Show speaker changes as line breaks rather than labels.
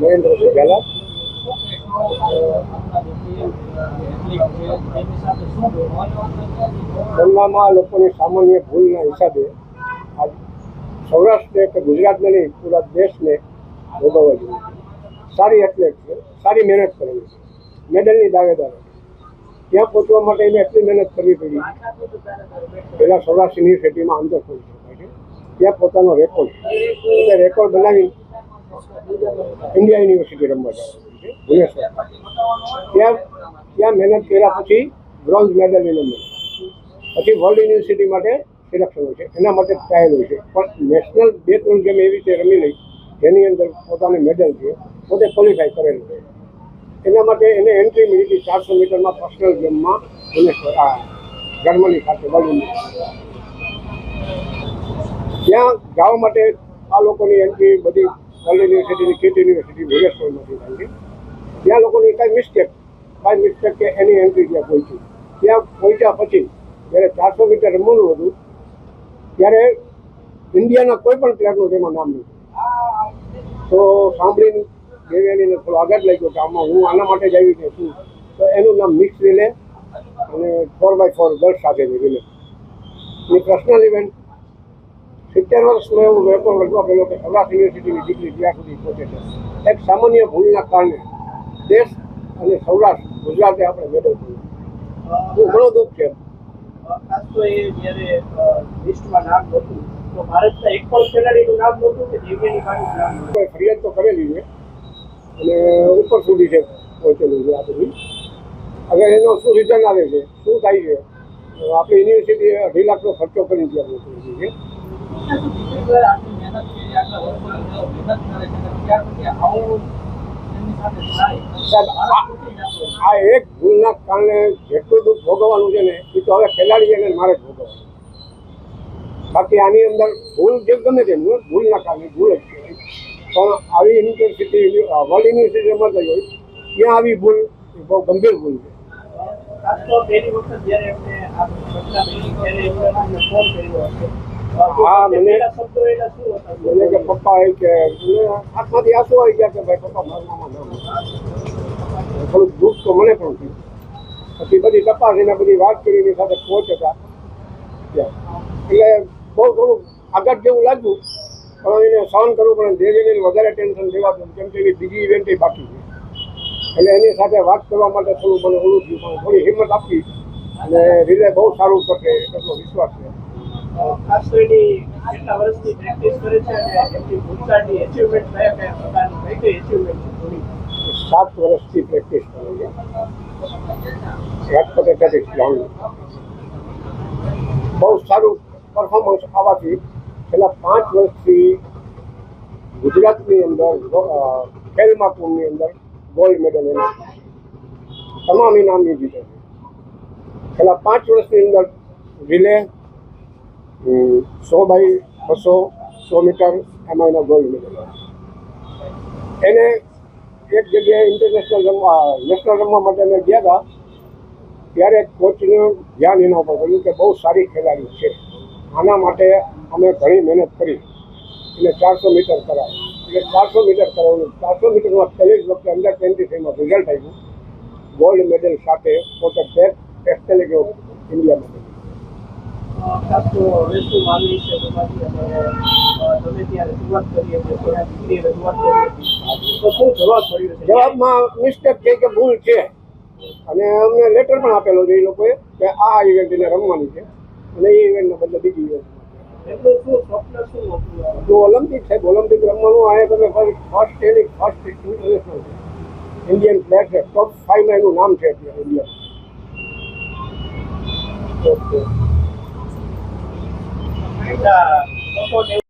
નરેન્દ્રસિંહ ઝાલા બનવામાં લોકોની સામાન્ય ભૂલના હિસાબે આજ સૌરાષ્ટ્રને કે ગુજરાતને નહીં, પૂરા દેશને ભોગવવા જોઈએ. સારી એથ્લેટ છે, સારી મહેનત કરેલી છે. મેડલની દાવેદાર. ત્યાં પહોંચવા માટે એને એટલી મહેનત કરવી પડી. પહેલાં સૌરાષ્ટ્ર યુનિવર્સિટીમાં આંતર કરી શકાય છે. ત્યાં પોતાનો રેકોર્ડ એટલે રેકોર્ડ બનાવી ઇન્ડિયા યુનિવર્સિટી રમવા જવાનું છે? ત્યાં ત્યાં મહેનત કર્યા પછી બ્રોન્ઝ મેડલ એને મળે. પછી વર્લ્ડ યુનિવર્સિટી માટે સિલેક્શન હોય છે. એના માટે ટ્રાયલ હોય છે. પણ નેશનલ બે ત્રણ ગેમ એવી રીતે રમી લઈ, જેની અંદર પોતાની મેડલ છે, પોતે ક્વોલિફાય કરેલું છે. એના માટે એને એન્ટ્રી મળી હતી ચારસો મીટરમાં પર્સનલ ગેમમાં ભુવનેશ્વર આ જર્મની ખાતે વર્લ્ડ ત્યાં જવા માટે આ લોકોની એન્ટ્રી બધી વર્લ્ડ યુનિવર્સિટીની કિટ યુનિવર્સિટી ભુવનેશ્વરમાંથી છે ત્યાં લોકોની કાંઈ મિસ્ટેક કાંઈ મિસ્ટેક કે એની એન્ટ્રી ત્યાં પહોંચી. ત્યાં પહોંચ્યા પછી, જ્યારે ચારસો મીટર રમવાનું હતું, ત્યારે ઇન્ડિયાના કોઈ પણ પ્લેયરનું તેમાં નામ નહોતું તો સાંભળીને દેવ્યાનીને થોડો આગળ લઈ ગયો કે આમાં હું આના માટે જ આવી કે શું તો એનું નામ મિક્સ રિલે અને ફોર બાય ફોર ગર્લ્સ સાથેની રિલે ની પર્સનલ ઇવેન્ટ સિત્તેર વર્ષનો એવું વેપાર રજવા ગયો કે સૌરાષ્ટ્ર યુનિવર્સિટીની ડિગ્રી જ્યાં સુધી પહોંચે છે. એક સામાન્ય ભૂલના કારણે દેશ અને સૌરાષ્ટ્ર ગુજરાતે આપણે મેળવ્યું બહુ ઘણો દુઃખ છે.
ખાસ તો એ જ્યારે લિસ્ટમાં નામ નહોતું તો ભારતના એક પણ ખેલાડીનું નામ નહોતું કે નામ
કોઈ ફરિયાદ તો કરેલી છે. અને ઉપર સુધી છે પહોંચેલું છે આ બધું. હવે એનો શું રિટર્ન આવે છે? શું થાય છે? આપણી યુનિવર્સિટીએ અઢી લાખનો ખર્ચો કરી દીધો છે. આ- આ એક ભૂલના કારણે જેટલું દુઃખ ભોગવવાનું છે ને એ તો હવે ખેલાડી અને મારે જ ભોગવવાનું બાકી આની અંદર ભૂલ જે ગમે તે ભૂલના કારણે ભૂલ જ છે પણ આવી યુનિવર્સિટી વર્લ્ડ યુનિવર્સિટીમાં થઈ હોય ત્યાં આવી ભૂલ એ બહુ ગંભીર ભૂલ છે.
ખાસ તો પહેલી વખત જ્યારે એમને આ ઘટના બની ત્યારે એમણે ફોન કર્યો હશે અ, તો
હા, મને-
પહેલા એના શું હતા?
મને કે પપ્પા એ કે મને આંખમાંથી આંસુ આવી ગયા કે ભાઈ પપ્પા મારા મામા થોડુંક દુઃખ તો મને પણ થયું. પછી બધી તપાસ એને બધી વાત કરી એની સાથે પહોંચતા ત્યાં. એટલે બહુ થોડું આગળ જેવું લાગ્યું પણ એને સહન કરવું પણ દેવીને વધારે ટેન્શન દેવાતું કેમ કે એની બીજી ઇવેન્ટ બાકી છે. એટલે એની સાથે વાત કરવા માટે થોડું મને ઓળું થયું પણ થોડી હિંમત આપી. અને રિલે બહુ સારું કરશે એટલો વિશ્વાસ છે.
ખાસ એની કેટલા પ્રેક્ટિસ કરે છે અને એમની ભૂતકાળની અચીવમેન્ટ કયા કયા
સાત વર્ષથી પ્રેક્ટિસ કરે છે. બહુ સારું પરફોર્મન્સ આવવાથી છેલ્લા પાંચ વર્ષથી ગુજરાતની અંદર ખેલ મહાકુંભની અંદર ગોલ્ડ મેડલ એના તમામ ઇનામ જીતે છે છેલ્લા પાંચ વર્ષની અંદર રિલે સો બાય બસો સો મીટર એમાં એનો ગોલ્ડ મેડલ એને એક જગ્યાએ ઇન્ટરનેશનલ રમવા નેશનલ રમવા માટે અમે ગયા હતા. ત્યારે કોચનું ધ્યાન એના ઉપર કર્યું કે બહુ સારી ખેલાડી છે. આના માટે અમે ઘણી મહેનત કરી. એટલે ચારસો મીટર કરાય એટલે ચારસો મીટર કરાવ્યું ચારસો મીટરમાં પહેલી વખતે અંડર ટ્વેન્ટી થ્રીમાં રિઝલ્ટ આવ્યું. ગોલ્ડ મેડલ સાથે પોતે બેસ્ટ ગયો ઇન્ડિયામાં જવાબમાં મિસ્ટેક છે કે ભૂલ છે? અને અમને લેટર પણ આપેલો છે એ લોકોએ કે આ ઇવેન્ટ એને રમવાની છે. અને એ ઇવેન્ટને બદલે બીજી ઇવેન્ટ જો ઓલિમ્પિક છે ઓલિમ્પિક રમવાનું આ તમે ફર્સ્ટ એની ફર્સ્ટ ઇન્ટરનેશનલ છે. ઇન્ડિયન પ્લેયર છે. ટોપ ફાઈવમાં એનું નામ છે અત્યારે ઇન્ડિયા
એટલા લોકો ને